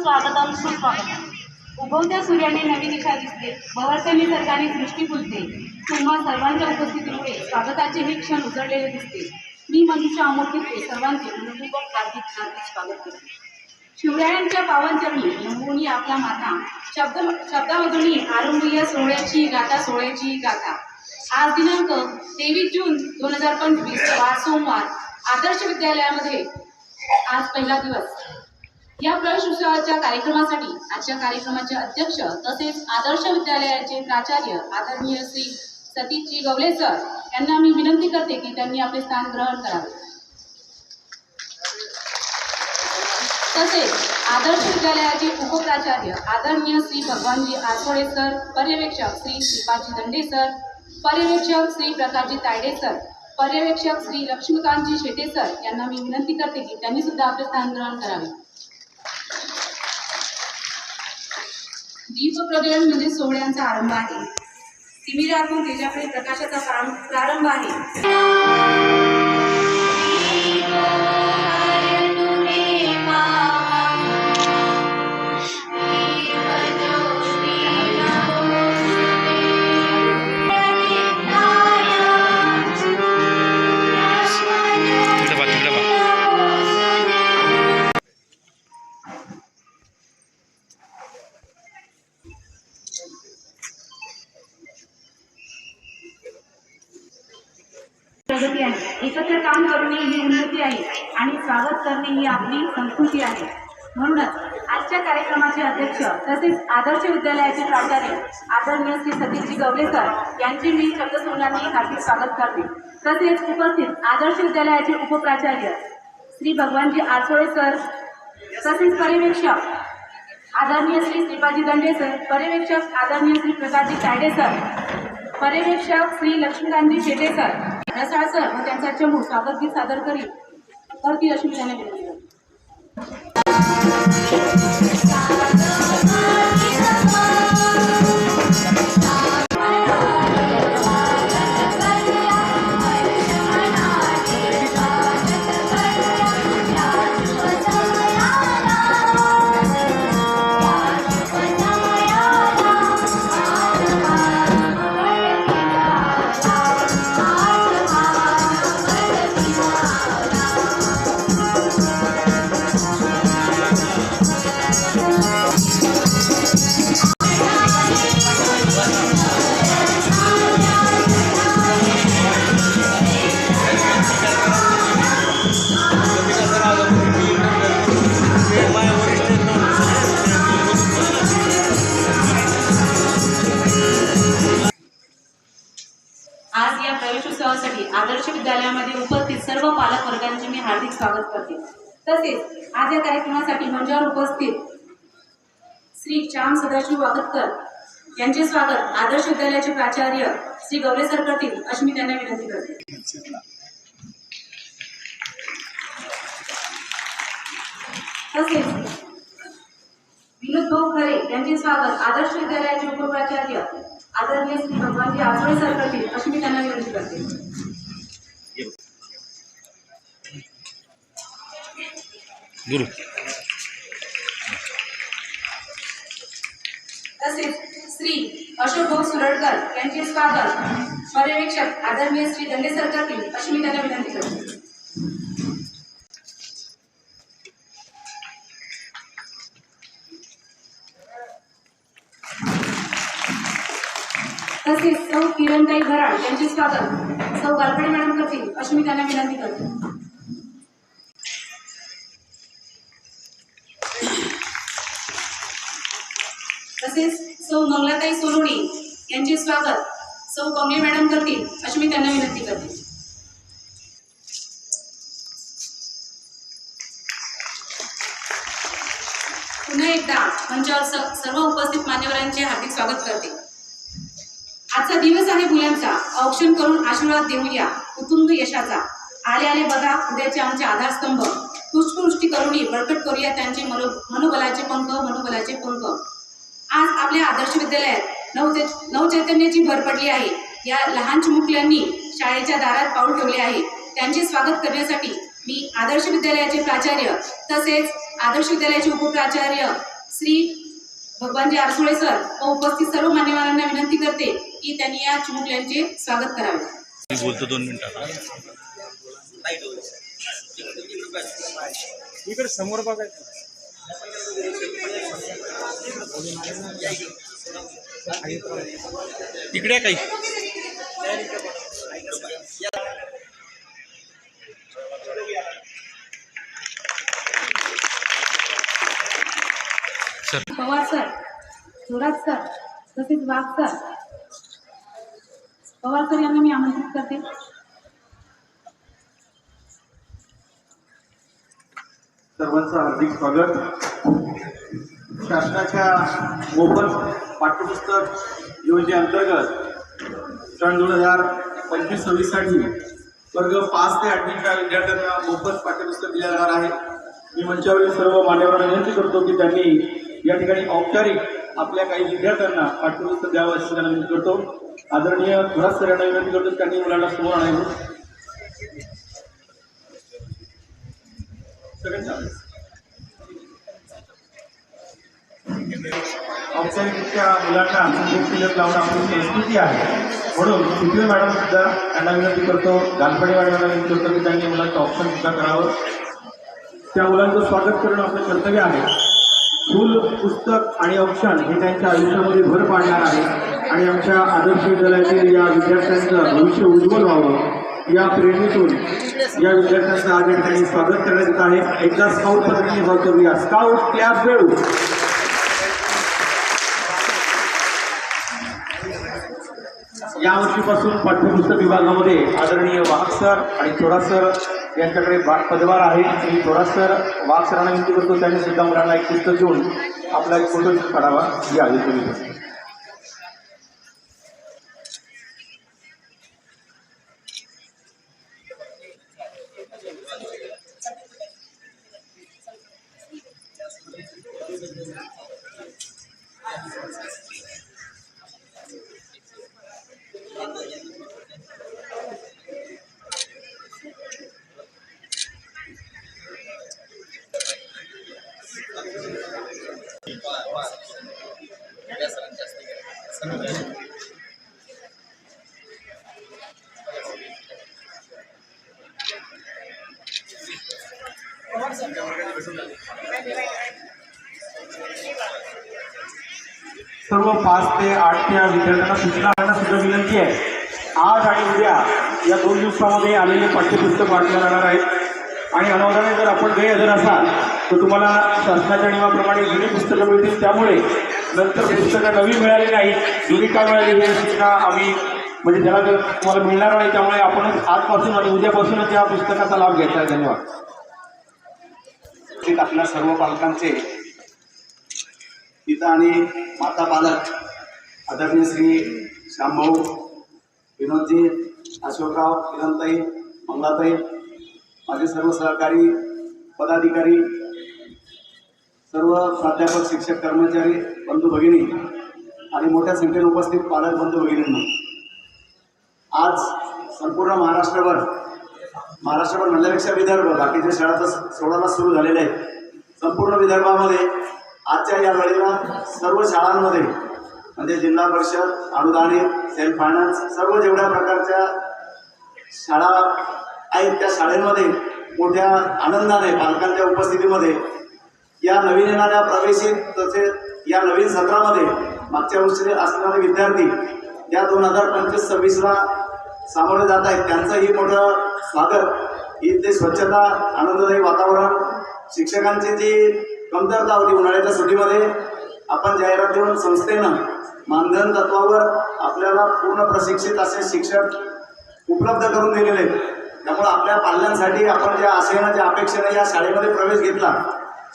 स्वागतम सुस्वागतम उगवत्या सूर्याने नवी दिशा दिसते. बहरत्या निसर्गाने सृष्टी फुलते. तेव्हा सर्वांच्या उपस्थितीमुळे स्वागताचे हे क्षण उजळलेले दिसते. मी मनुष्य अमोठे सर्वांचे मनपूर्वक हार्दिक हार्दिक स्वागत करते. शिवरायांच्या पावनचरणी नमवून आपला माता शब्द शब्दामधून आरंभूया सोहळ्याची गाथा सोहळ्याची गाथा. आज दिनांक तेवीस जून दोन हजार पंचवीस वार सोमवार. आदर्श विद्यालयामध्ये आज पहिला दिवस. या प्रवेशोत्सवाच्या कार्यक्रमासाठी आजच्या कार्यक्रमाचे अध्यक्ष तसेच आदर्श विद्यालयाचे प्राचार्य आदरणीय श्री सतीशजी गवले सर यांना मी विनंती करते की त्यांनी आपले स्थान ग्रहण करावे. तसेच आदर्श विद्यालयाचे उपप्राचार्य आदरणीय श्री भगवानजी आसोळे सर पर्यवेक्षक श्री श्रीपादजी दंडे सर पर्यवेक्षक श्री प्रकाशजी तायडे सर पर्यवेक्षक श्री लक्ष्मीकांतजी शेटे सर यांना मी विनंती करते की त्यांनी सुद्धा आपले स्थान ग्रहण करावे. जो प्रज्वलन म्हणजे सोहळ्यांचा आरंभ आहे. तिमिरातून तेजाकडे प्रकाशाचा प्रारंभ प्रारंभ आहे. स्वागत ही आपली संस्कृती आहे. म्हणूनच आजच्या कार्यक्रमाचे अध्यक्ष तसेच आदर्श विद्यालयाचे प्राचार्य आदरणीय श्री सतीशजी गवले सर यांचे मी शब्दसंग्रामी हार्दिक स्वागत करते. तसेच उपस्थित आदर्श विद्यालयाचे उपप्राचार्य श्री भगवानजी आरसोळे सर तसेच पर्यवेक्षक आदरणीय श्री श्रीपाजी दंडे सर पर्यवेक्षक आदरणीय श्री प्रसादजी तायडे सर पर्यवेक्षक श्री लक्ष्मीकांतजी शेटे सर रसाळ सर व त्यांचा चमू स्वागत गीत सादर करीत करतील अशी मी त्यांना तसेच आज या कार्यक्रमासाठी मंचावर उपस्थित श्री श्याम सदाशिव वागतकर यांचे स्वागत आदर्श विद्यालयाचे प्राचार्य श्री गवले सर करतील अशी मी त्यांना विनंती करते. तसेच विनोद भाऊ खरे यांचे स्वागत आदर्श विद्यालयाचे उपप्राचार्य आदरणीय श्री भगवानजी आसोळे सर करतील अशी मी त्यांना विनंती करते. गुरु तसेच श्री अशोक भाऊ सुरडकर यांचे स्वागत. पर्यवेक्षक आदरणीय श्री दंडे सर करतील अशी मी त्यांना विनंती करतो. तसेच सौ किरणताई भराड यांचे स्वागत. सौ गालपडे मॅडम करतील अशी मी त्यांना विनंती करतो. तसेच सौ मंगलाताई सोनवणे यांचे स्वागत. सौ कमले मॅडम करतील अशी मी त्यांना विनंती करते. पुन्हा एकदा मंचावर सर्व उपस्थित मान्यवरांचे हार्दिक स्वागत करते. आजचा दिवस आहे मुलांचा. औक्षण करून आशीर्वाद देऊया. कुटुंब यशाचा. आले आले बघा उद्याचे आमचे आधारस्तंभ. पुष्पवृष्टी करूनी बळकट करूया त्यांचे मनो मनोबलाचे पंख मनोबलाचे पंख. आज आपल्या आदर्श विद्यालयात नवचे नवचैतन्याची भर पडली आहे. या लहान चिमुकल्यांनी शाळेच्या दारात पाऊल ठेवले आहे. त्यांचे स्वागत करण्यासाठी मी आदर्श विद्यालयाचे प्राचार्य तसेच आदर्श विद्यालयाचे उपप्राचार्य श्री भगवानजी आरसोळे सर व उपस्थित सर्व मान्यवरांना विनंती करते की त्यांनी या चिमुकल्यांचे स्वागत करावे. मी बोलतो दोन मिनिटात. समोर बघायचं इकडे काही? Sir. Pawar sir Thorat sir तसेच वाघ सर. पवार सर यांना मी आमंत्रित करते. सर्वांचं हार्दिक स्वागत. शासनाच्या मोफत पाठ्यपुस्तक योजनेअंतर्गत सन दोन हजार पंचवीस सव्वीससाठी वर्ग पाच ते आठवीच्या विद्यार्थ्यांना मोफत पाठ्यपुस्तक दिले जाणार आहे. मी मंचावरील सर्व मान्यवरांना विनंती करतो की त्यांनी या ठिकाणी औपचारिक आपल्या काही विद्यार्थ्यांना पाठ्यपुस्तक द्यावं अशी त्यांना विनंती करतो. आदरणीय थोरात सर यांना विनंती करतो त्यांनी मुलांना समोर आणायचं सगळं चालेल औपचारिकरित्या मुलांना एक तिलक लावणं आपली संस्कृती आहे. म्हणून सुप्रिय मॅडम सुद्धा त्यांना विनंती करतो गानपणे मॅडमला विनंती करतो की त्यांनी मुलांचं ऑप्शन सुद्धा करावं. त्या मुलांचं स्वागत करणं आपलं कर्तव्य आहे. फुल पुस्तक आणि औक्षण हे त्यांच्या आयुष्यामध्ये भर पाडणार आहे आणि आमच्या आदर्श विद्यालयातील या विद्यार्थ्यांचं भविष्य उज्ज्वल व्हावं या प्रेरणेतून या विद्यार्थ्यांचं आज या ठिकाणी स्वागत करण्यात येत आहे. एकदा स्काउट पद्धतीने भाग करूया स्काउट क्लॅप वेळू यावर्षीपासून पाठ्यपुस्तक विभागामध्ये आदरणीय वाघ सर आणि थोडा सर यांच्याकडे बा- पदभार आहे. मी थोडा सर वाघ सरांना विनंती करतो त्यांनी सुद्धा मुलांना एक पुस्तक घेऊन आपला एक फोटो काढावा. या तुम्ही सर्व पाच ते आठ आठच्या विद्यार्थ्यांना सूचना करण्यास सुद्धा विनंती आहे. आज आणि उद्या या दोन दिवसामध्ये आलेले पाठ्यपुस्तक वाटले जाणार आहेत. आणि अनुवादाने जर आपण गैरहजर असाल तर तुम्हाला शासनाच्या नियमाप्रमाणे जुनी पुस्तकं मिळतील. त्यामुळे नंतर पुस्तकं नवी मिळाली नाही जुनी का मिळाली हे सूचना आम्ही म्हणजे ज्याला जर तुम्हाला मिळणार नाही त्यामुळे आपणच आजपासून आणि उद्यापासूनच या पुस्तकाचा लाभ घ्यायचा आहे. धन्यवाद. आपल्या सर्व पालकांचे. पिता आणि माता पालक आदरणीय श्री श्यामभाऊ विनोदजी अशोकराव किरणताई मंगलाताई माझे सर्व सहकारी पदाधिकारी सर्व प्राध्यापक शिक्षक कर्मचारी बंधू भगिनी आणि मोठ्या संख्येने उपस्थित पालक बंधू भगिनींना आज संपूर्ण महाराष्ट्रभर महाराष्ट्रभर म्हणल्यापेक्षा विदर्भ बाकीच्या शाळा तर सोडायला सुरू झालेल्या आहेत. संपूर्ण विदर्भामध्ये आजच्या या वेळेला सर्व शाळांमध्ये म्हणजे जिल्हा परिषद अनुदानित सेल्फ फायनान्स सर्व जेवढ्या प्रकारच्या शाळा आहेत त्या शाळेमध्ये मोठ्या आनंदाने पालकांच्या उपस्थितीमध्ये या नवीन येणाऱ्या प्रवेशित तसेच या नवीन सत्रामध्ये मागच्या वर्षी असणारे विद्यार्थी या दोन हजार पंचवीस सव्वीसला सामोरे जात आहेत. त्यांचंही मोठं स्वागत. इथे स्वच्छता आनंददायी वातावरण शिक्षकांची जी कमतरता होती उन्हाळ्याच्या सुट्टीमध्ये आपण जाहिरात देऊन संस्थेनं मानधन तत्वावर आपल्याला पूर्ण प्रशिक्षित असे शिक्षक उपलब्ध करून दिलेले आहेत. त्यामुळे आपल्या पाल्यांसाठी आपण ज्या आशयानं ज्या अपेक्षेनं या शाळेमध्ये प्रवेश घेतला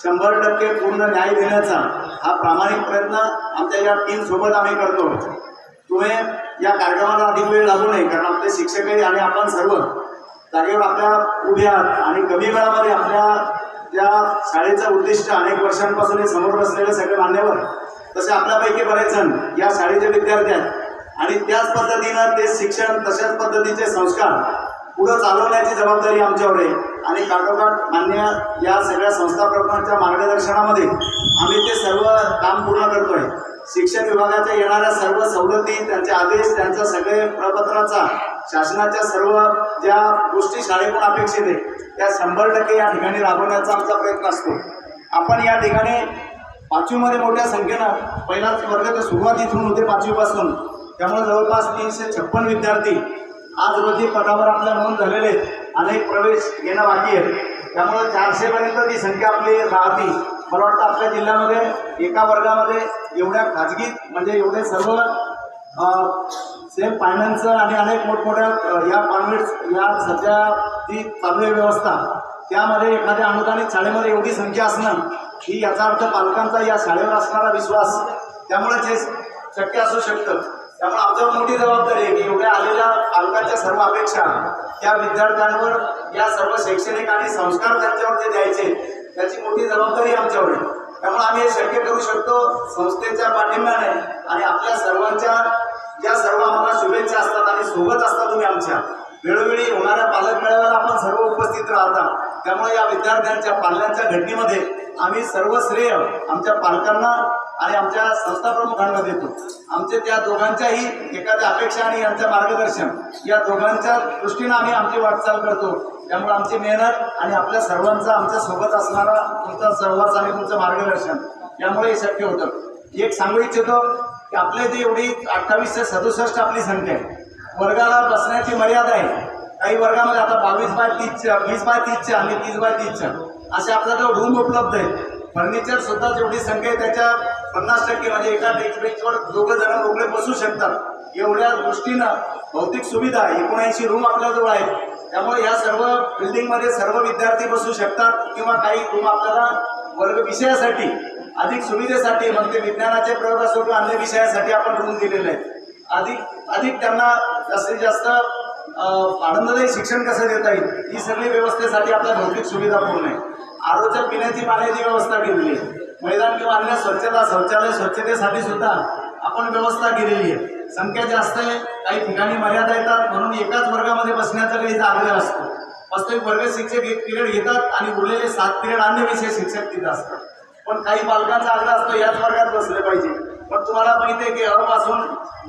शंभर टक्के पूर्ण न्याय देण्याचा हा प्रामाणिक प्रयत्न आमच्या या टीमसोबत आम्ही करतो. तुम्ही या कार्यक्रमाला अधिक वेळ लागू नये कारण आपले शिक्षकही आणि आपण सर्व जागेवर आपल्या उभे आहात आणि कमी वेळामध्ये आपल्या त्या शाळेचं उद्दिष्ट अनेक वर्षांपासून हे समोर बसलेले सगळे मान्यवर तसे आपल्यापैकी बरेच जण या शाळेचे विद्यार्थी आहेत. आणि त्याच पद्धतीनं ते शिक्षण तशाच पद्धतीचे संस्कार पुढं चालवण्याची जबाबदारी आमच्यावर आहे. आणि काठोकाठ मान्य या सगळ्या संस्था प्रमुखांच्या मार्गदर्शनामध्ये आम्ही ते सर्व काम पूर्ण करतोय. शिक्षण विभागाच्या येणाऱ्या सर्व सवलती त्यांचे आदेश त्यांच्या सगळे प्रपत्राचा शासनाच्या सर्व ज्या गोष्टी शाळेकडून अपेक्षित आहे त्या शंभर टक्के या ठिकाणी राबवण्याचा आमचा प्रयत्न असतो. आपण या ठिकाणी पाचवीमध्ये मोठ्या संख्येनं पहिलाच वर्ग तर सुरुवात इथून होते पाचवीपासून. त्यामुळे जवळपास तीनशे छप्पन विद्यार्थी आज रोजी पदावर आपल्या नोंद झालेले आहेत. अनेक प्रवेश येणं बाकी आहेत. त्यामुळे चारशेपर्यंत ती संख्या आपली राहती. मला वाटतं आपल्या जिल्ह्यामध्ये एका वर्गामध्ये एवढ्या खाजगी म्हणजे एवढे सर्व सेम फायनान्स आणि अनेक मोठमोठ्या या कॉन्व्हेंट्स या सध्या जी चालू आहे व्यवस्था. त्यामध्ये एखाद्या अनुदानित शाळेमध्ये एवढी संख्या असणं ही याचा अर्थ पालकांचा या शाळेवर असणारा विश्वास. त्यामुळेच हे शक्य असू शकतं. त्यामुळे आमच्यावर मोठी जबाबदारी आहे की एवढ्या आलेल्या पालकांच्या सर्व अपेक्षा त्या विद्यार्थ्यांवर या सर्व शैक्षणिक आणि संस्कार त्यांच्यावर जे द्यायचे त्याची मोठी जबाबदारी आमच्यावर आहे. त्यामुळे आम्ही हे शक्य करू शकतो संस्थेच्या पाठिंब्याने आणि आपल्या सर्वांच्या ज्या सर्व आम्हाला शुभेच्छा असतात आणि सोबत असतात तुम्ही आमच्या. वेळोवेळी होणाऱ्या पालक मेळाव्याला आपण सर्व उपस्थित राहता. त्यामुळे या विद्यार्थ्यांच्या पाल्यांच्या घटनेमध्ये आम्ही सर्व श्रेय आमच्या पालकांना आणि आमच्या संस्था प्रमुखांना देतो आमचे त्या दोघांच्याही एखाद्या अपेक्षा आणि यांचं मार्गदर्शन या दोघांच्या दृष्टीनं आम्ही आमची वाटचाल करतो. त्यामुळे आमची मेहनत आणि आपल्या सर्वांचा आमच्यासोबत असणारा तुमचा सहवास आणि तुमचं मार्गदर्शन यामुळे हे शक्य होतं. एक सांगू इच्छितो की आपले जे एवढी अठ्ठावीसशे सदुसष्ट आपली संख्या आहे वर्गाला बसण्याची मर्यादा आहे. काही वर्गामध्ये आता बावीस बाय तीसच्या वीस बाय तीसच्या आणि तीस बाय तीसच्या असे आपल्याजवळ रूम उपलब्ध आहेत. फर्निचर सुद्धा जेवढी संख्या आहे त्याच्या पन्नास टक्के म्हणजे एका डेस्क बेंचवर दोघं जण दोघे बसू शकतात. एवढ्या दृष्टीनं भौतिक सुविधा एकोणऐंशी रूम आपल्याजवळ आहेत. त्यामुळे या सर्व बिल्डिंगमध्ये सर्व विद्यार्थी बसू शकतात किंवा काही रूम आपल्याला वर्ग विषयासाठी अधिक सुविधेसाठी मग ते विज्ञानाचे प्रयोग असो किंवा अन्य विषयासाठी आपण रूम दिलेले आहेत. अधिक अधिक त्यांना जास्तीत जास्त आनंददायी शिक्षण कसं देता येईल? ही सगळी व्यवस्थेसाठी आपल्या भौतिक सुविधा पूर्ण आहे आरोग्य पिण्याची पाण्याची व्यवस्था केलेली आहे. मैदान किंवा अन्य स्वच्छता शौचालय स्वच्छतेसाठी सुद्धा आपण व्यवस्था केलेली आहे. संख्या जास्त आहे काही ठिकाणी मर्यादा येतात म्हणून एकाच वर्गामध्ये बसण्याचा काही आग्रह असतो. वास्तविक वर्ग शिक्षक एक पिरियड घेतात आणि उरलेले सात पिरियड अन्य विषय शिक्षक तिथं असतात. पण काही पालकांचा आग्रह असतो याच वर्गात बसले पाहिजे. पण तुम्हाला माहिती आहे की अपासून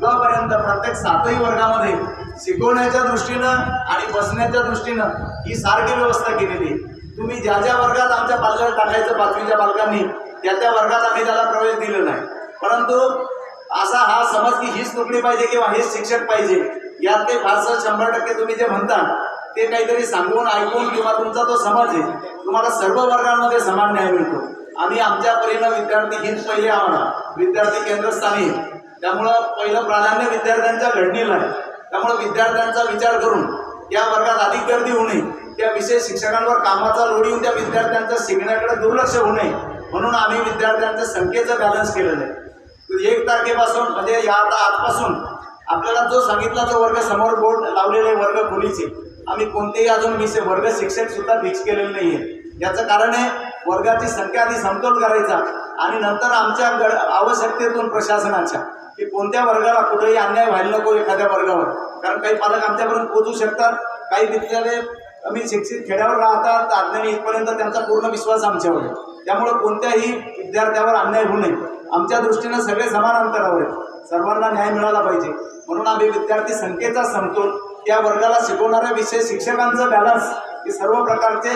ग पर्यंत प्रत्येक सातही वर्गामध्ये शिकवण्याच्या दृष्टीनं आणि बसण्याच्या दृष्टीनं ही सारखी व्यवस्था केलेली आहे. तुम्ही ज्या ज्या वर्गात आमच्या पालकाला टाकायचं पाचवीच्या पालकांनी त्या त्या वर्गात आम्ही त्याला प्रवेश दिला नाही. परंतु असा हा समज की हीच नोकरी पाहिजे किंवा हेच शिक्षक पाहिजे यात ते फारसं शंभर टक्के तुम्ही जे म्हणता ते काहीतरी सांगून ऐकून किंवा तुमचा तो समज आहे तुम्हाला सर्व वर्गांमध्ये समान न्याय मिळतो. आम्ही आमच्या परीनं विद्यार्थी हीच पहिले आम्हाला विद्यार्थी केंद्रस्थानी आहे. त्यामुळं पहिलं प्राधान्य विद्यार्थ्यांच्या घडणीला आहे. त्यामुळं विद्यार्थ्यांचा विचार करून या वर्गात अधिक गर्दी होऊ नये. त्या विषय शिक्षकांवर कामाचा लोड येऊन त्या विद्यार्थ्यांचा शिकण्याकडे दुर्लक्ष होऊ नये. म्हणून आम्ही विद्यार्थ्यांचं संख्येचं बॅलन्स केलेलं आहे. एक तारखेपासून म्हणजे या आता आजपासून आपल्याला जो सांगितला तो वर्ग समोर बोर्ड लावलेले वर्ग खोलीचे आम्ही कोणतेही अजून विषय वर्ग शिक्षक सुद्धा फिक्स केलेले आहे याचं कारण आहे वर्गाची संख्या आधी समतोल करायचा आणि नंतर आमच्या गड आवश्यकतेतून प्रशासनाच्या की कोणत्या वर्गाला कुठेही अन्याय व्हायला नको एखाद्या वर्गावर. कारण काही पालक आमच्यापर्यंत पोहोचू शकतात काही विद्यालय आम्ही शिक्षित खेड्यावर राहतात अज्ञानी इथपर्यंत त्यांचा पूर्ण विश्वास आमच्यावर आहे. त्यामुळे कोणत्याही विद्यार्थ्यावर अन्याय होऊ नये. आमच्या दृष्टीनं सगळे समान अंतरावर आहेत. सर्वांना न्याय मिळाला पाहिजे. म्हणून आम्ही विद्यार्थी संख्येचा समतोल त्या वर्गाला शिकवणाऱ्या विषय शिक्षकांचं बॅलन्स हे सर्व प्रकारचे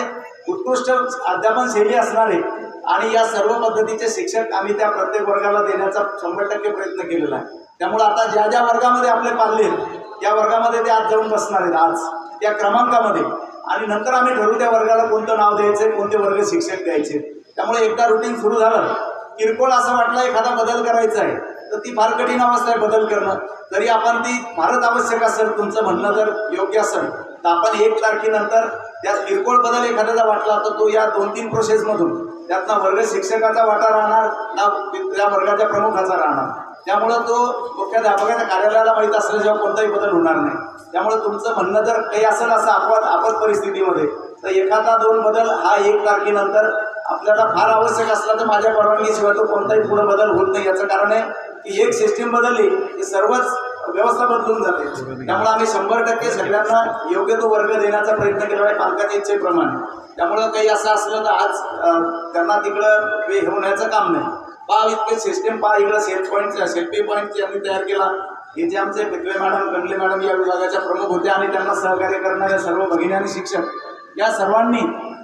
उत्कृष्ट अध्यापन शैली असणारे आणि या सर्व पद्धतीचे शिक्षक आम्ही त्या प्रत्येक वर्गाला देण्याचा शंभर टक्के प्रयत्न केलेला आहे. त्यामुळे आता ज्या ज्या वर्गामध्ये आपले पाल्ले आहेत, त्या वर्गामध्ये ते आज जाऊन बसणार आहेत. आज त्या क्रमांकामध्ये. आणि नंतर आम्ही ठरवू त्या वर्गाला कोणतं नाव द्यायचं कोणते वर्ग शिक्षक द्यायचे. त्यामुळे एकदा रुटीन सुरू झालं. किरकोळ असं वाटलं एखादा बदल करायचा आहे तर ती फार कठीण अवस्था आहे बदल करणं. तरी आपण ती फारच आवश्यक असेल तुमचं म्हणणं जर योग्य असेल तर आपण एक तारखेनंतर त्यात किरकोळ बदल एखाद्याचा वाटला तर तो या दोन तीन प्रोसेसमधून त्यातला वर्ग शिक्षकाचा वाटा राहणार ना त्या वर्गाच्या प्रमुखाचा राहणार. त्यामुळं तो मुख्याध्यापकाच्या कार्यालयाला माहीत असल्याशिवाय कोणताही बदल होणार नाही. त्यामुळे तुमचं म्हणणं जर काही असेल असं आपत आपत परिस्थितीमध्ये तर एखादा दोन बदल हा एक तारखेनंतर आपल्याला फार आवश्यक असला तर माझ्या परवानगीशिवाय तो कोणताही पुढं बदल होत नाही. याचं कारण आहे की एक सिस्टीम बदलली की सर्वच व्यवस्था बदलून जाते. त्यामुळे आम्ही शंभर टक्के सगळ्यांना योग्य तो वर्ग देण्याचा प्रयत्न केला आहे पालकाच्या इच्छेप्रमाणे. त्यामुळं काही असं असलं तर आज त्यांना तिकडं हे होण्याचं काम नाही. पहा इतके सिस्टीम पहा इकडं सेफ पॉईंट सेल्फी पॉईंट त्यांनी तयार केला. हे जे आमचे पिकवे मॅडम गंडले मॅडम या विभागाच्या प्रमुख होत्या आणि त्यांना सहकार्य करणाऱ्या सर्व भगिनी आणि शिक्षक या सर्वांनी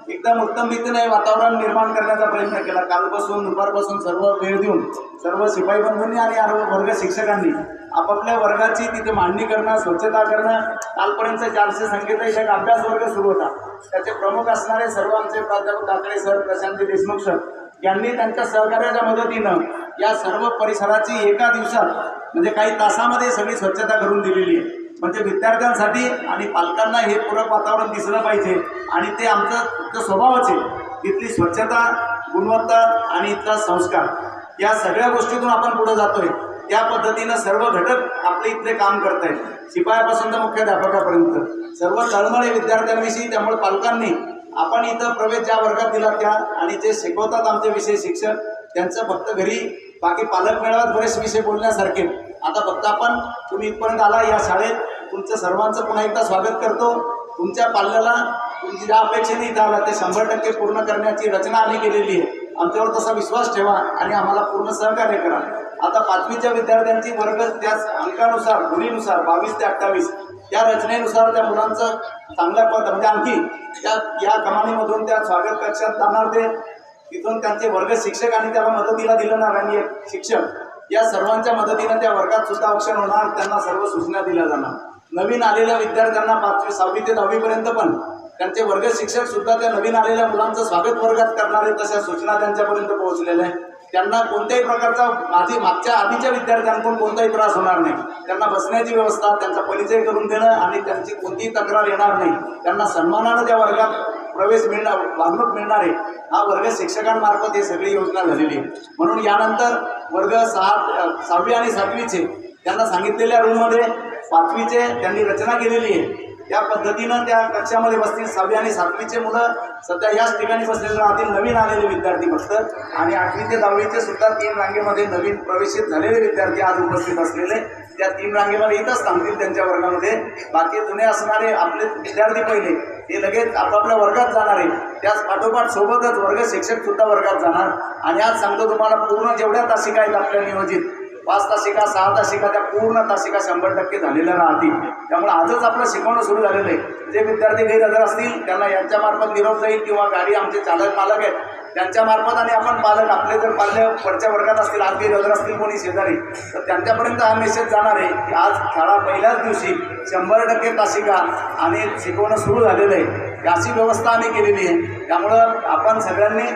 एकदम उत्तम रीतीने वातावरण निर्माण करण्याचा प्रयत्न केला. कालपासून दुपारपासून सर्व वेळ देऊन सर्व शिपाई बंधूंनी आणि वर्ग शिक्षकांनी आपापल्या वर्गाची तिथे मांडणी करणं स्वच्छता करणं कालपर्यंत चारशे संख्येचा एक अभ्यास वर्ग सुरू होता. त्याचे प्रमुख असणारे सर्व आमचे प्राध्यापक काकडे सर प्रशांत देशमुख सर यांनी त्यांच्या सहकार्याच्या मदतीनं या सर्व परिसराची एका दिवसात म्हणजे काही तासामध्ये सगळी स्वच्छता करून दिलेली आहे. म्हणजे विद्यार्थ्यांसाठी आणि पालकांना हे पूरक वातावरण दिसलं पाहिजे आणि ते आमचं इथलं स्वभावच आहे. इथली स्वच्छता गुणवत्ता आणि इथला संस्कार या सगळ्या गोष्टीतून आपण पुढे जातोय. त्या पद्धतीनं सर्व घटक आपले इथले काम करत आहेत शिपायापासून तर मुख्याध्यापकापर्यंत. सर्व तळमळे विद्यार्थ्यांविषयी त्यामुळे पालकांनी आपण इथं प्रवेश ज्या वर्गात दिला त्या आणि जे शिकवतात आमचे विषय शिक्षक त्यांचं फक्त घरी बाकी पालक मेळाव्यात बरेच विषय बोलण्यासारखे. आता फक्त आपण तुम्ही इथपर्यंत आला या शाळेत तुमचं सर्वांचं पुन्हा एकदा स्वागत करतो. तुमच्या पाल्याला तुमची ज्या अपेक्षेने इथं आला ते शंभर टक्के पूर्ण करण्याची रचना आम्ही केलेली आहे. आमच्यावर तसा विश्वास ठेवा आणि आम्हाला पूर्ण सहकार्य करा. आता पाचवीच्या विद्यार्थ्यांची वर्ग त्याच अंकानुसार गुणीनुसार बावीस ते अठ्ठावीस. त्या रचनेनुसार त्या मुलांचं चांगल्या पद म्हणजे आणखी त्या या कमानीमधून त्या स्वागत कक्षात जाणार ते. तिथून त्यांचे वर्ग शिक्षक आणि त्याला मदतीला दिलं ना आणि एक शिक्षक. या सर्वांच्या मदतीनं त्या वर्गात सुद्धा औक्षण होणार त्यांना सर्व सूचना दिल्या जाणार. नवीन आलेल्या विद्यार्थ्यांना पाचवी सहावी ते दहावीपर्यंत पण त्यांचे वर्ग शिक्षक सुद्धा त्या नवीन आलेल्या मुलांचं स्वागत वर्गात करणारे तशा सूचना त्यांच्यापर्यंत पोहोचलेल्या आहेत. त्यांना कोणत्याही प्रकारचा माझी मागच्या आधीच्या विद्यार्थ्यांकडून कोणताही त्रास होणार नाही. त्यांना बसण्याची व्यवस्था त्यांचा परिचय करून देणं आणि त्यांची कोणतीही तक्रार येणार नाही. त्यांना सन्मानानं त्या वर्गात प्रवेश मिळणार वागणूक मिळणार आहे. हा वर्ग शिक्षकांमार्फत ही सगळी योजना झालेली आहे. म्हणून यानंतर वर्ग सहा सहावी आणि सातवीचे त्यांना सांगितलेल्या रूममध्ये पाचवीचे त्यांनी रचना केलेली आहे. या पद्धतीनं त्या कक्षामध्ये बसतील सहावी आणि सातवीचे मुलं. सध्या याच ठिकाणी बसलेले राहतील नवीन आलेले विद्यार्थी फक्त. आणि आठवी ते दहावीचे सुद्धा तीन रांगेमध्ये नवीन प्रवेशित झालेले विद्यार्थी आज उपस्थित असलेले. त्या तीन रांगेमध्ये इथंच थांबतील त्यांच्या वर्गामध्ये. बाकी जुने असणारे आपले विद्यार्थी पहिले हे लगेच आपापल्या वर्गात जाणार आहे त्याच पाठोपाठ सोबतच वर्ग शिक्षक सुद्धा वर्गात जाणार. आणि आज सांगतो तुम्हाला पूर्ण जेवढ्या तासिका आहेत आपल्या नियोजित पाच तासिका सहा तासिका त्या पूर्ण तासिका शंभर टक्के झालेल्या राहतील. त्यामुळे आजच आपलं शिकवणं सुरू झालेलं आहे. जे विद्यार्थी गैरहजर असतील त्यांना यांच्यामार्फत निरोप जाईल किंवा गाडी आमचे चालक मालक आहेत त्यांच्यामार्फत आणि आपण पालक आपले जर पाल्य पुढच्या वर्गात असतील आज गैरहजर असतील कोणी शेजारी तर त्यांच्यापर्यंत हा मेसेज जाणार आहे की आज शाळा पहिल्याच दिवशी शंभर टक्के तासिका आणि शिकवणं सुरू झालेलं आहे. अशी व्यवस्था आम्ही केलेली आहे. त्यामुळं आपण सगळ्यांनी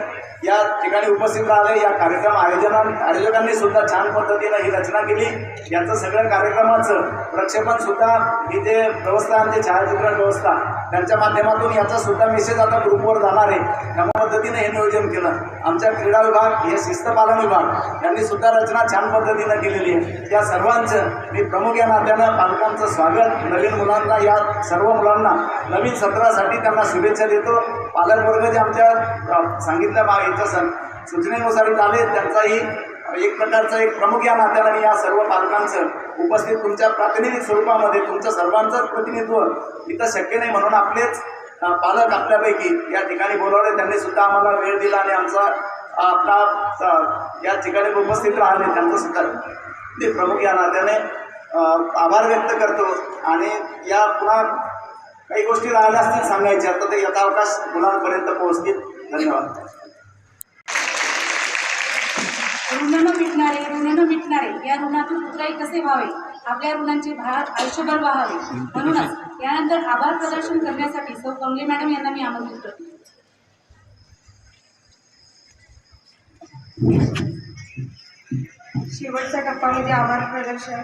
या ठिकाणी उपस्थित राहिले या कार्यक्रम आयोजना आयोजकांनी सुद्धा छान पद्धतीनं ही रचना केली. याचं सगळ्या कार्यक्रमाचं प्रक्षेपण सुद्धा ही जे व्यवस्था आमची छायाचित्रण व्यवस्था त्यांच्या माध्यमातून याचा सुद्धा मेसेज आता ग्रुपवर जाणार आहे. त्या पद्धतीनं हे नियोजन केलं. आमच्या क्रीडा विभाग हे शिस्तपालन विभाग यांनी सुद्धा रचना छान पद्धतीनं केलेली आहे. त्या सर्वांचं मी प्रमुख या नात्यानं पालकांचं स्वागत. नवीन मुलांना या सर्व मुलांना नवीन सत्रासाठी त्यांना शुभेच्छा देतो. पालकवर्ग जे आमच्या सांगितल्या मागे त्यांच्या सं सूचनेनुसार इथं त्यांचाही एक प्रकारचा एक प्रमुख या नात्यानं मी या सर्व पालकांचं उपस्थित तुमच्या प्रातिनिधिक स्वरूपामध्ये तुमचं सर्वांचंच प्रतिनिधित्व इथं शक्य नाही म्हणून आपलेच पालक आपल्यापैकी या ठिकाणी बोलवले. त्यांनी सुद्धा आम्हाला वेळ दिला आणि आमचा आपला या ठिकाणी उपस्थित राहणे त्यांचं सुद्धा मी प्रमुख या नात्याने आभार व्यक्त करतो. आणि या पुन्हा काही गोष्टी राहिल्या असतील सांगायच्या तर ते यथावकाश मुलांपर्यंत पोहोचतील. धन्यवाद. ऋण न मिटणारे ऋण न मिटणारे या ऋणातून उतराई कसे व्हावे? आपल्या ऋणांचे भार आयुष्यभर व्हावे. म्हणूनच यानंतर आभार प्रदर्शन करण्यासाठी सौ कमले मॅडम यांना मी आमंत्रित करते. शेवटच्या टप्प्यामध्ये आभार प्रदर्शन.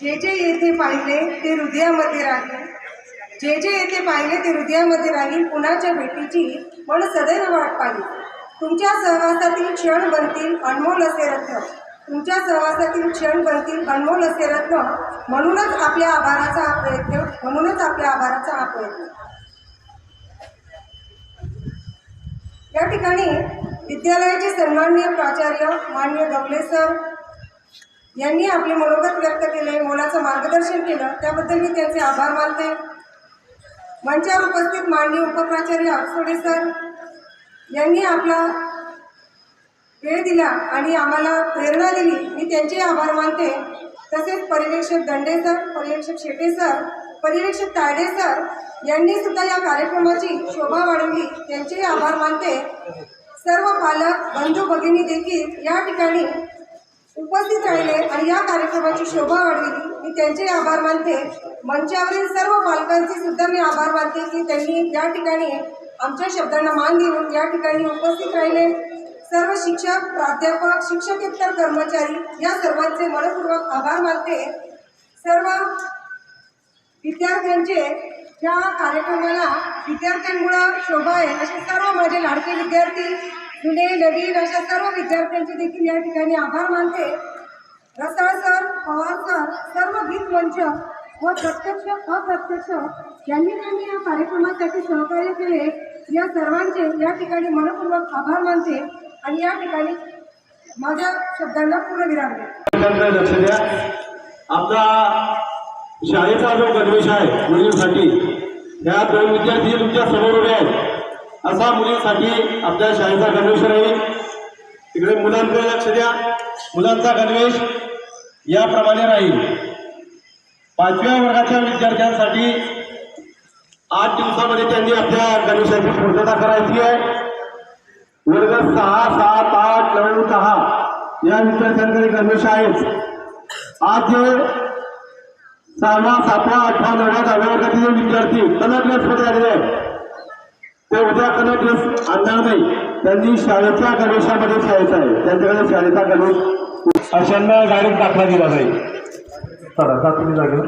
जे जे येथे पाहिले ते हृदयामध्ये राहील. जे जे येथे पाहिले ते हृदयामध्ये राहील. कुणाच्या भेटीची मन सदैव वाट पाहिली तुमच्या सहवासातील क्षण बनतील अनमोल असे रत्न तुमच्या सहवासातील क्षण बनतील अनमोल असे रत्न म्हणूनच आपल्या आभाराचा हा प्रयत्न म्हणूनच आपल्या आभाराचा हा प्रयत्न. या ठिकाणी विद्यालयाचे सन्माननीय प्राचार्य मान्य गवले सर यांनी आपले मनोगत व्यक्त केले मुलाचं मार्गदर्शन केलं. त्याबद्दल मी त्यांचे आभार मानते. मंचावर उपस्थित माननीय उपप्राचार्य अक्षोडे सर यांनी आपला वेळ दिला आणि आम्हाला प्रेरणा दिली. मी त्यांचे आभार मानते. तसेच पर्यवेक्षक दंडे सर पर्यवेक्षक शेटे सर पर्यवेक्षक तायडे सर यांनी सुद्धा या कार्यक्रमाची शोभा वाढवली. त्यांचे आभार मानते. सर्व पालक बंधू भगिनी देखील या ठिकाणी उपस्थित राहिले आणि या कार्यक्रमाची शोभा वाढविली. मी त्यांचे आभार मानते. मंचावरील सर्व पालकांचे सुद्धा मी आभार मानते की त्यांनी या ठिकाणी आमच्या शब्दांना मान देऊन या ठिकाणी उपस्थित राहिले. सर्व शिक्षक प्राध्यापक शिक्षकेतर कर्मचारी या सर्वांचे मनपूर्वक आभार मानते. सर्व विद्यार्थ्यांचे या कार्यक्रमाला विद्यार्थ्यांमुळं शोभा आहे. असे सर्व माझे लाडके विद्यार्थी जुने नवीन अशा सर्व विद्यार्थ्यांचे देखील या ठिकाणी आभार मानते. रसाळ सर पवार सर सर्व गीत मंच व प्रत्यक्ष अप्रत्यक्ष यांनी त्यांनी या कार्यक्रमासाठी सहकार्य केले. या सर्वांचे या ठिकाणी मनपूर्वक आभार मानते आणि या ठिकाणी माझ्या शब्दांना पूर्णविराम देते. लक्ष द्या. आपला शाळेचा जो गणवेश आहे मुलींसाठी ह्या दोन विद्यार्थी तुमच्यासमोर उभे आहेत. असा मुलींसाठी आपल्या शाळेचा गणवेश राहील. तिकडे मुलांकडे लक्ष द्या. मुलांचा गणवेश याप्रमाणे राहील. पाचव्या वर्गाच्या विद्यार्थ्यांसाठी आठ दिवसामध्ये त्यांनी आपल्या गणवेशाची पूर्तता करायची आहे. वर्ग सहा सात आठ नऊ दहा या विद्यार्थ्यांकडे गणवेश आहेच आज जे सहावा सातवा आठवा नववा दहाव्या वर्गातील जे विद्यार्थी कलर ड्रेस मध्ये आलेले आहेत ते उद्या कलर ड्रेस आणणार नाही. त्यांनी शाळेच्या गणवेशामध्ये शाळेचा आहे. त्यांच्याकडे शाळेचा गणवेश अशांना डायरेक्ट दाखला दिला जाईल. चला जागेवर.